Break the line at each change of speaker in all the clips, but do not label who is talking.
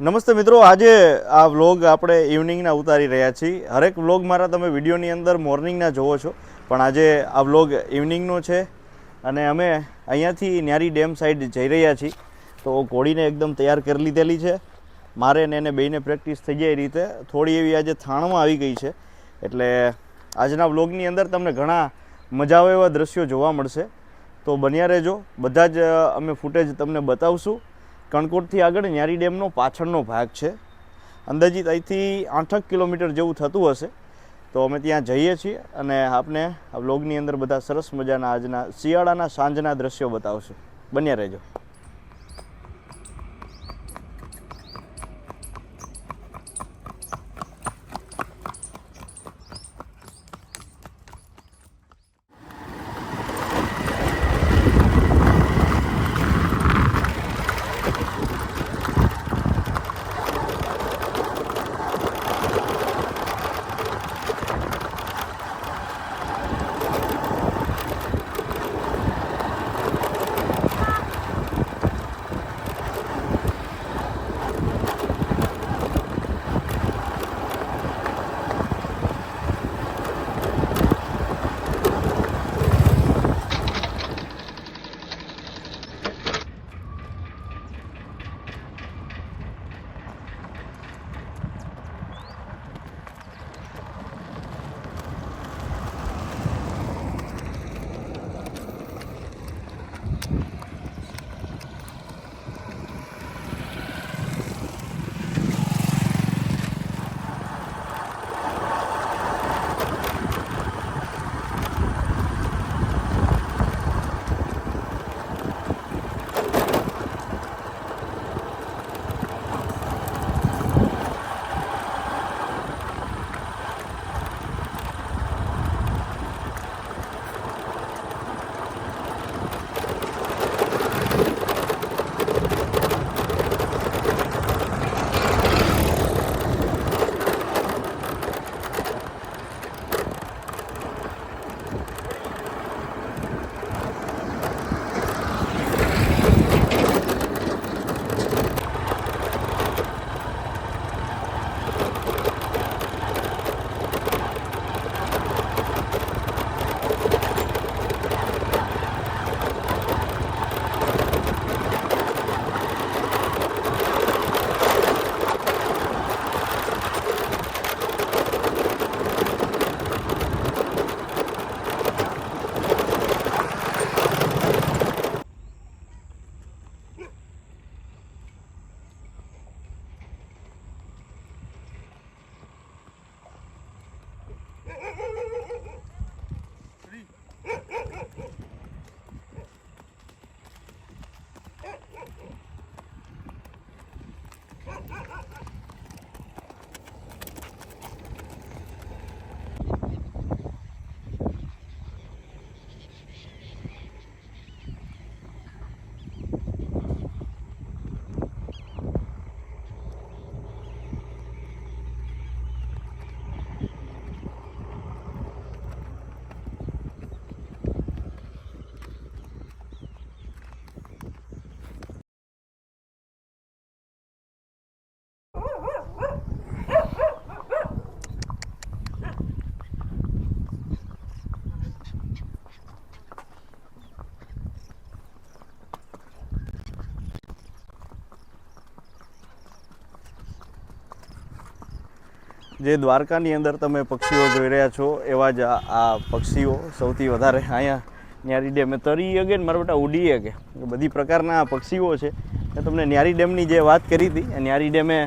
નમસ્તે મિત્રો, આજે આ વ્લોગ આપણે ઇવનિંગના ઉતારી રહ્યા છીએ. હરેક વ્લોગ મારા તમે વિડીયોની અંદર મોર્નિંગના જોવો છો, પણ આજે આ વ્લોગ ઇવનિંગનો છે અને અમે અહીંયાથી ન્યારી ડેમ સાઈડ જઈ રહ્યા છીએ. તો ઘોડીને એકદમ તૈયાર કરી લીધેલી છે. મારે ને એને બેયને પ્રેક્ટિસ થઈ જાય એ રીતે. થોડી એવી આજે થાણમાં આવી ગઈ છે. એટલે આજના વ્લોગની અંદર તમને ઘણા મજા આવે એવા દ્રશ્યો જોવા મળશે. તો બન્યા રહેજો. બધા જ અમે ફૂટેજ તમને બતાવશું. કણકોટથી આગળ ન્યારી ડેમનો પાછળનો ભાગ છે. અંદાજિત અહીંથી આઠક કિલોમીટર જેવું થતું હશે. તો અમે ત્યાં જઈએ છીએ અને આપને આ વ્લોગની અંદર બધા સરસ મજાના આજના શિયાળાના સાંજના દ્રશ્યો બતાવશું. બન્યા રહેજો. જે દ્વારકાની અંદર તમે પક્ષીઓ જોઈ રહ્યા છો, એવા જ આ પક્ષીઓ સૌથી વધારે અહીંયા ન્યારી ડેમે. તરી અગે ને મારા બેટા ઉડી અગે. બધી પ્રકારના પક્ષીઓ છે. મેં તમને ન્યારી ડેમની જે વાત કરી હતી ન્યારી ડેમે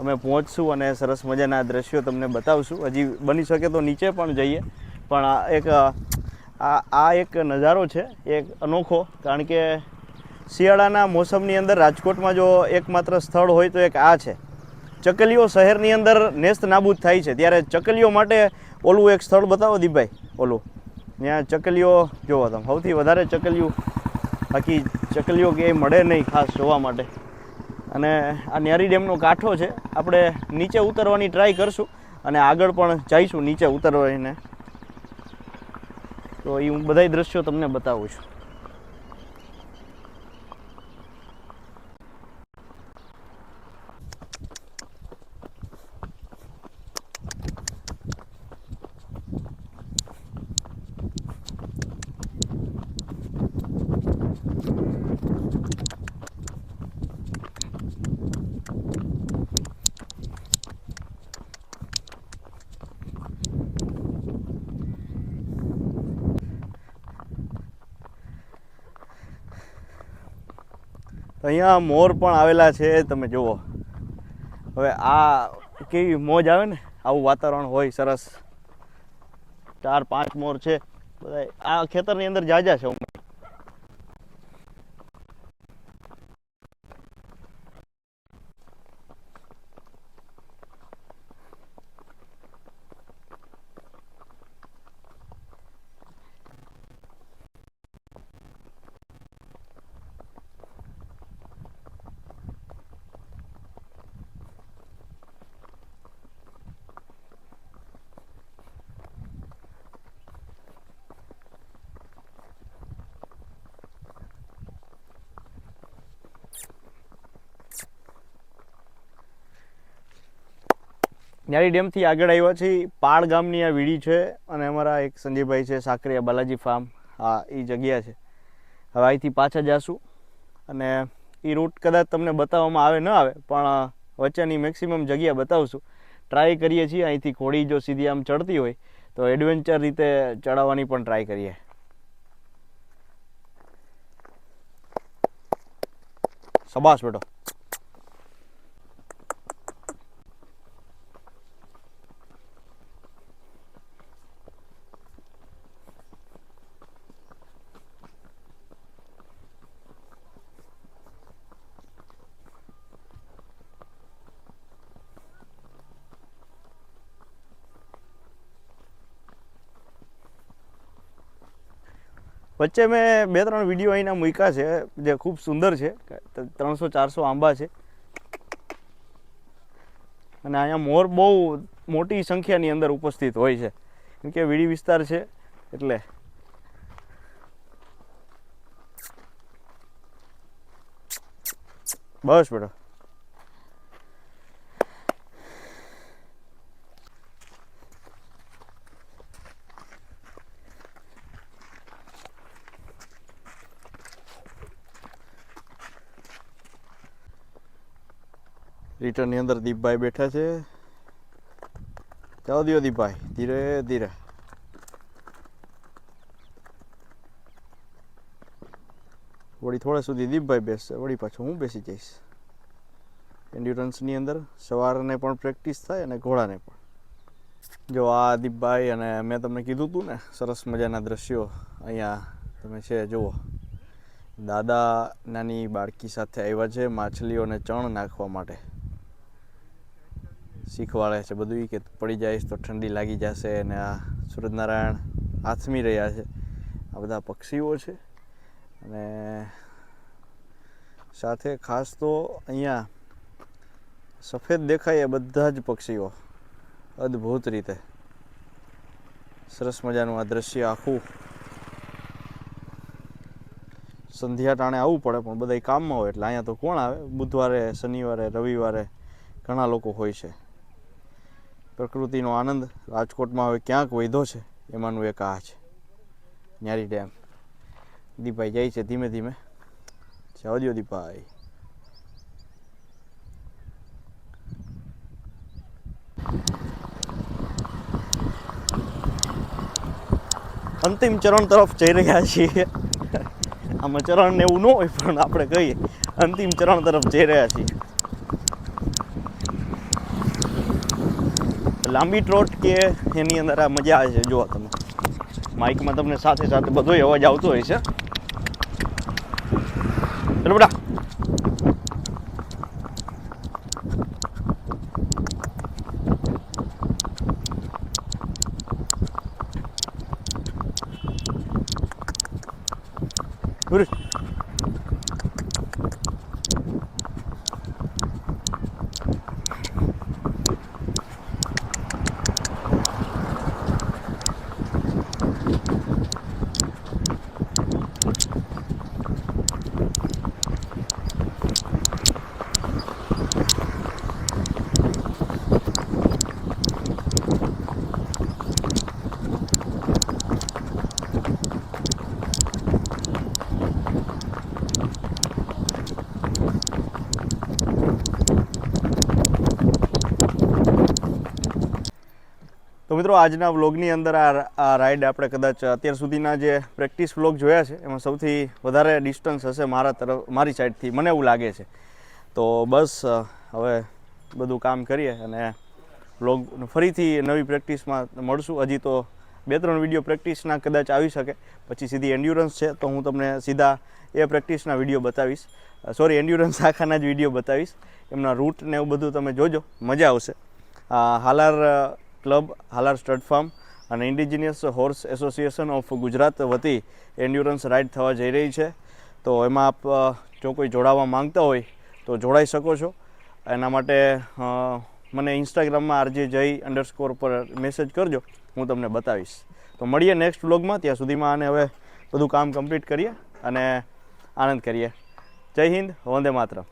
અમે પહોંચશું અને સરસ મજાના દ્રશ્યો તમને બતાવશું. હજી બની શકે તો નીચે પણ જઈએ. પણ આ એક, આ આ એક નજારો છે, એક અનોખો. કારણ કે શિયાળાના મોસમની અંદર રાજકોટમાં જો એકમાત્ર સ્થળ હોય તો એક આ છે. ચકલીઓ શહેરની અંદર નેસ્ત નાબૂદ થાય છે. ત્યારે ચકલીઓ માટે ઓલું એક સ્થળ બતાવો દીપભાઈ. ઓલું. ત્યાં ચકલીઓ, જોવો તમે, સૌથી વધારે ચકલીઓ, બાકી ચકલીઓ ક્યાંય મળે નહીં ખાસ જોવા માટે. અને આ ન્યારી ડેમનો કાંઠો છે. આપણે નીચે ઉતરવાની ટ્રાય કરશું અને આગળ પણ જઈશું નીચે ઉતરવાને તો એ હું બધાય દ્રશ્યો તમને બતાવું છું. અહીંયા મોર પણ આવેલા છે, તમે જુઓ. હવે આ કેવી મોજ આવે ને? આવું વાતાવરણ હોય, સરસ. ચાર પાંચ મોર છે. બધા આ ખેતરની અંદર જાજા છે ન્યારી ડેમથી આગળ આવ્યા છીએ. પાળ ગામની આ વીડી છે અને અમારા એક સંજયભાઈ છે સાકરિયા બાલાજી ફાર્મ હા એ જગ્યા છે. હવે અહીંથી પાછા જાશું. અને એ રૂટ કદાચ તમને બતાવવામાં આવે ન આવે, પણ વચ્ચેની મેક્સિમમ જગ્યા બતાવશું. ટ્રાય કરીએ છીએ, અહીંથી ઘોડી જો સીધી આમ ચડતી હોય, તો એડવેન્ચર રીતે ચડાવવાની પણ ટ્રાય કરીએ. સબાસ બેટો. વચ્ચે મેં બે ત્રણ વીડિયો અહીંના મૂક્યા છે, જે ખૂબ સુંદર છે. ત્રણસો ચારસો આંબા છે. અને અહીંયા મોર બહુ મોટી સંખ્યાની અંદર ઉપસ્થિત હોય છે. કેમ કે વીડી વિસ્તાર છે, એટલે બસ બેટા. રિટર્નની અંદર દીપભાઈ બેઠા છે. ચાલો દિયો દીપભાઈ, ધીરે ધીરે. વળી થોડા સુધી દીપભાઈ બેસશે, વળી પાછું હું બેસી જઈશ. એન્ડ્યુરન્સની અંદર સવારને પણ પ્રેક્ટિસ થાય અને ઘોડાને પણ. જો આ દીપભાઈ અને મેં તમને કીધું હતું ને, સરસ મજાના દ્રશ્યો અહીંયા તમે છે, જુઓ. દાદા નાની બાળકી સાથે આવ્યા છે માછલીઓને ચણ નાખવા માટે. શીખવાડે છે બધું કે પડી જાય તો ઠંડી લાગી જશે અને આ સૂરજનારાયણ આથમી રહ્યા છે. આ બધા પક્ષીઓ છે અને સાથે ખાસ તો અહીંયા સફેદ દેખાય એ બધા જ પક્ષીઓ અદ્ભુત રીતે. સરસ મજાનું આ દ્રશ્ય આખું. સંધ્યા ટાણે આવવું પડે પણ બધા કામમાં હોય એટલે અહીંયા તો કોણ આવે? બુધવારે, શનિવારે, રવિવારે ઘણા લોકો હોય છે. પ્રકૃતિનો આનંદ રાજકોટમાં હવે ક્યાંક વધ્યો છે, એમાંનું એક આ છે, ન્યારી ડેમ. દીપાઈ જાય છે ધીમે ધીમે. જાવજો દીપાઈ. અંતિમ ચરણ તરફ જઈ રહ્યા છીએ. આમાં ચરણ ને એવું ન હોય પણ આપણે કહીએ, અંતિમ ચરણ તરફ જઈ રહ્યા છીએ. લાંબી ટ્રોટ કે એની અંદર આ મજા આવે છે, જુઓ તમે. માઇકમાં તમને સાથે સાથે બધો અવાજ આવતો હોય છે. ચલો બેટા. તો મિત્રો, આજના વ્લોગની અંદર આ આ રાઈડ આપણે કદાચ અત્યાર સુધીના જે પ્રેક્ટિસ વ્લોગ જોયા છે, એમાં સૌથી વધારે ડિસ્ટન્સ હશે મારા તરફ, મારી સાઈડથી મને એવું લાગે છે. તો બસ હવે બધું કામ કરીએ અને વ્લોગ ફરીથી નવી પ્રેક્ટિસમાં મળશું. હજી તો બે ત્રણ વીડિયો પ્રેક્ટિસના કદાચ આવી શકે. પછી સીધી એન્ડ્યુરન્સ છે, તો હું તમને સીધા એ પ્રેક્ટિસના વીડિયો બતાવીશ. સોરી એન્ડ્યુરન્સ આખાના જ વીડિયો બતાવીશ. એમના રૂટ ને એવું બધું તમે જોજો. મજા આવશે. Halar club, Halar stud farm અને indigenous horse association of Gujarat વતી એન્ડ્યુરન્સ રાઇડ થવા જઈ રહી છે. તો એમાં આપ જો કોઈ જોડાવા માંગતા હોય તો જોડાઈ શકો છો. એના માટે મને ઇન્સ્ટાગ્રામમાં આરજે જય અંડરસ્કોર પર મેસેજ કરજો, હું તમને બતાવીશ. તો મળીએ નેક્સ્ટ વ્લોગમાં ત્યાં સુધીમાં આને હવે બધું કામ કમ્પ્લીટ કરીએ અને આનંદ કરીએ. જય હિન્દ, વંદે માતરમ.